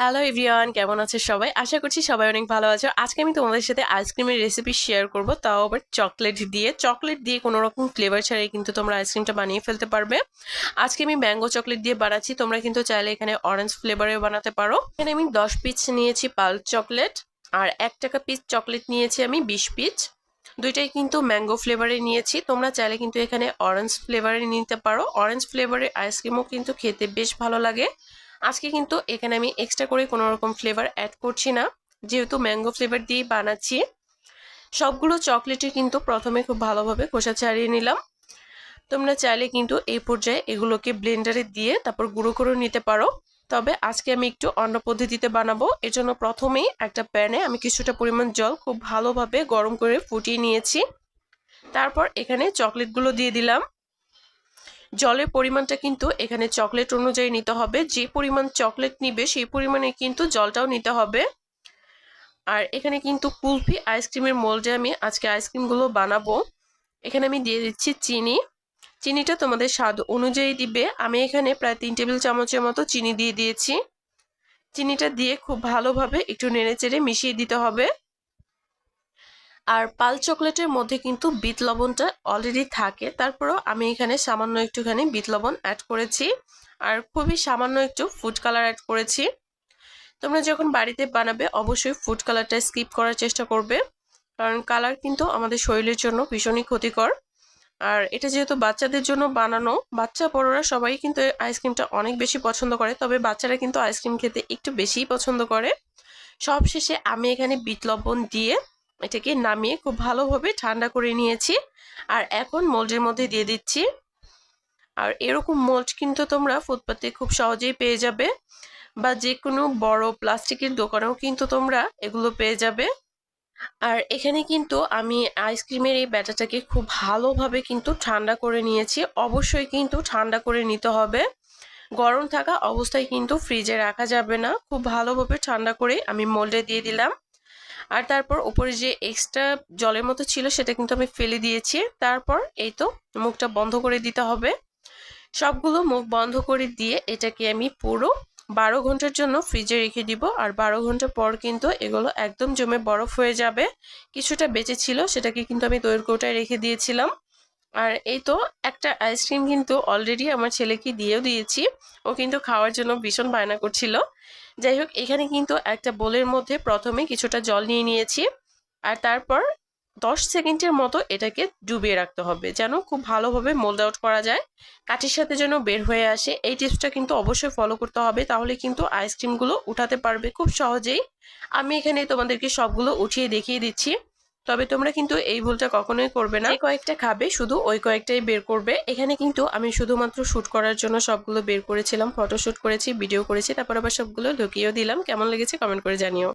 Hello everyone কেমন আছে সবাই? আশা করছি সবাই অনেক ভালো আছো। আজকে আমি তোমাদের সাথে আইসক্রিমের রেসিপি শেয়ার করব, তাও আবার চকলেট দিয়ে। চকলেট দিয়ে কোনো রকম ফ্লেভার ছাড়াই কিন্তু তোমরা আইসক্রিমটা বানিয়ে ফেলতে পারবে। আজকে আমি ম্যাঙ্গো চকলেট দিয়ে বানাচ্ছি। তোমরা কিন্তু চাইলে এখানে অরেঞ্জ ফ্লেভারেও বানাতে পারো। এখানে আমি দশ পিস নিয়েছি পাল চকলেট আর এক টাকা পিস চকলেট নিয়েছি আমি বিশ পিস দুইটাই কিন্তু ম্যাঙ্গো ফ্লেভারে নিয়েছি। তোমরা চাইলে কিন্তু এখানে অরেঞ্জ ফ্লেভারে নিতে পারো। অরেঞ্জ ফ্লেভারের আইসক্রিমও কিন্তু খেতে বেশ ভালো লাগে। আজকে কিন্তু এখানে আমি এক্সট্রা করে কোনো রকম ফ্লেভার অ্যাড করছি না। যেহেতু ম্যাঙ্গো ফ্লেভার দিয়ে বানাচ্ছি, সবগুলো চকলেটে কিন্তু প্রথমে খুব ভালোভাবে খোসা ছাড়িয়ে নিলাম। তোমরা চাইলে কিন্তু এই পর্যায়ে এগুলোকে ব্লেন্ডারে দিয়ে তারপর গুঁড়ো করে নিতে পারো। তবে আজকে আমি একটু অন্য পদ্ধতিতে বানাবো। এজন্য প্রথমেই একটা প্যানে আমি কিছুটা পরিমাণ জল খুব ভালোভাবে গরম করে ফুটিয়ে নিয়েছি। তারপর এখানে চকলেটগুলো দিয়ে দিলাম। জলের পরিমাণটা কিন্তু এখানে চকলেট অনুযায়ী নিতে হবে। যে পরিমাণ চকলেট নিবে সেই পরিমাণে কিন্তু জলটাও নিতে হবে। আর এখানে কিন্তু কুলফি আইসক্রিমের মোল্ডে আমি আজকে আইসক্রিমগুলো বানাবো। এখানে আমি দিয়ে দিচ্ছি চিনি। চিনিটা তোমাদের স্বাদ অনুযায়ী দিবে। আমি এখানে প্রায় তিন টেবিল চামচের মতো চিনি দিয়ে দিয়েছি। চিনিটা দিয়ে খুব ভালোভাবে একটু নেড়ে চেড়ে মিশিয়ে দিতে হবে। আর পাল চকলেটের মধ্যে কিন্তু বিট লবণটা অলরেডি থাকে। তারপরেও আমি এখানে সামান্য একটুখানি বিট লবণ অ্যাড করেছি আর খুবই সামান্য একটু ফুড কালার অ্যাড করেছি। তোমরা যখন বাড়িতে বানাবে, অবশ্যই ফুড কালারটা স্কিপ করার চেষ্টা করবে, কারণ কালার কিন্তু আমাদের শরীরের জন্য ভীষণই ক্ষতিকর। আর এটা যেহেতু বাচ্চাদের জন্য বানানো, বাচ্চা বড়রা সবাই কিন্তু আইসক্রিমটা অনেক বেশি পছন্দ করে, তবে বাচ্চারা কিন্তু আইসক্রিম খেতে একটু বেশিই পছন্দ করে। সবশেষে আমি এখানে বিট লবণ দিয়ে এটাকে নামিয়ে খুব ভালোভাবে ঠান্ডা করে নিয়েছি। আর এখন মোল্ডের মধ্যে দিয়ে দিচ্ছি। আর এরকম মোল্ড কিন্তু তোমরা ফুটপাতে খুব সহজেই পেয়ে যাবে। বা যে কোনো বড় প্লাস্টিকের দোকানেও কিন্তু তোমরা এগুলো পেয়ে যাবে। আর এখানে কিন্তু আমি আইসক্রিমের এই ব্যাটাটাকে খুব ভালোভাবে কিন্তু ঠান্ডা করে নিয়েছি। অবশ্যই কিন্তু ঠান্ডা করে নিতে হবে। গরম থাকা অবস্থায় কিন্তু ফ্রিজে রাখা যাবে না। খুব ভালোভাবে ঠান্ডা করে আমি মোল্ডে দিয়ে দিলাম। আর তারপর উপরে যে এক্সট্রা জলের মতো ছিল সেটা কিন্তু আমি ফেলে দিয়েছি। তারপর এই তো মুখটা বন্ধ করে দিতে হবে। সবগুলো মুখ বন্ধ করে দিয়ে এটাকে আমি পুরো বারো ঘণ্টার জন্য ফ্রিজে রেখে দিব। আর বারো ঘণ্টা পর কিন্তু এগুলো একদম জমে বরফ হয়ে যাবে। কিছুটা বেঁচে ছিল, সেটাকে কিন্তু আমি দৈর্ঘ্যটায় রেখে দিয়েছিলাম। আর এই তো একটা আইসক্রিম কিন্তু অলরেডি আমার ছেলেকে দিয়েও দিয়েছি। ও কিন্তু খাওয়ার জন্য ভীষণ বায়না করছিল। যাই হোক, এখানে কিন্তু একটা বোলের মধ্যে প্রথমে কিছুটা জল নিয়ে নিয়েছি। আর তারপর দশ সেকেন্ডের মতো এটাকে ডুবিয়ে রাখতে হবে যেন খুব ভালোভাবে মোল্ড আউট করা যায়। কাঠির সাথে যেন বের হয়ে আসে। এই টিপসটা কিন্তু অবশ্যই ফলো করতে হবে। তাহলে কিন্তু আইসক্রিমগুলো উঠাতে পারবে খুব সহজেই। আমি এখানে তোমাদেরকে সবগুলো উঠিয়ে দেখিয়ে দিচ্ছি। তবে তোমরা কিন্তু এই ভুলটা কখনোই করবে না। কয়েকটা খাবে, শুধু ওই কয়েকটাই বের করবে। এখানে কিন্তু আমি শুধুমাত্র শ্যুট করার জন্য সবগুলো বের করেছিলাম। ফটোশ্যুট করেছি, ভিডিও করেছি, তারপর আবার সবগুলো ঢুকিয়েও দিলাম। কেমন লেগেছে কমেন্ট করে জানিও।